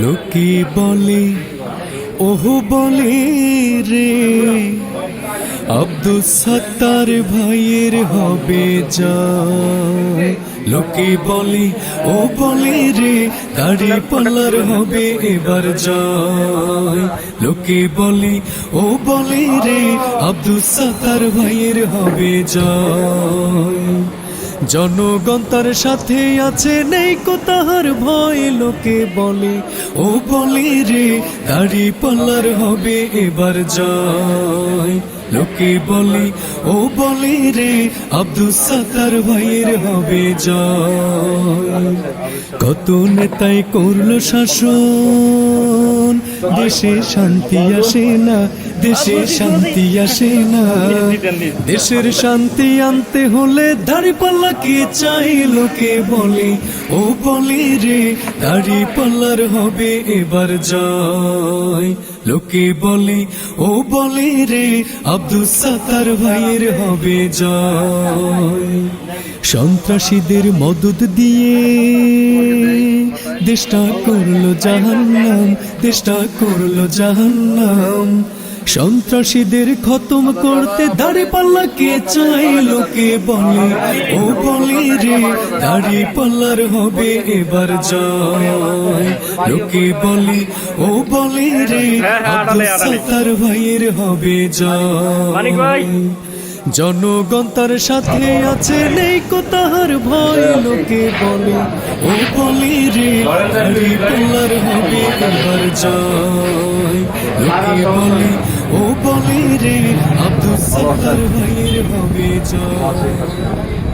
লোকে বলে, ওহো বলে রে, আব্দুল সত্তার ভাইয়ের হবে যা লোকে বলে, ও বলে রে, দাড়ি পাল্লার হবে এবার যায় লোকে বলে, ও বলে রে, আব্দুল সত্তার ভাইয়ের হবে যায় জনগণ তার সাথে আছে, নেই কো তাহার ভয়, লোকে বলে, ও বলে রে, দাড়ি পাল্লার হবে এবার যায় লোকে বলে, ও বলে রে, আব্দুল সাতার ভাইয়ের হবে যায় কত নেতাই করল শাসন, দেশে শান্তি আসে না দেশে শান্তি আসে না। দেশের শান্তি আনতে হলে দাড়ি পাল্লা কে চাই লোকে বলে? ও বলে রে দাড়ি পাল্লার হবে এবার জয়। লোকে বলে ও বলে রে আব্দুল সাতার ভাইয়ের হবে জয়। সন্ত্রাসীদের মদত দিয়ে দেশটা করল জাহান্নাম দেশটা করল জাহান্নাম। সন্ত্রাসীদের খতম করতে দাড়ি পাল্লা কে চাই লোকে বলে? ও বলে রে দাড়ি পাল্লার হবে এবার জয়। লোকে বলে ও বলে রে আব্দুল সাত্তার ভাইয়ের হবে জয়। জনগণ তার সাথে আছে নেই কো তাহার ভয়। লোকে বলে ও বলে রে দাড়ি পাল্লার হবে এবার জয়। ও বলে রে আব্দুল সাত্তার ভাইয়ের হবে জয়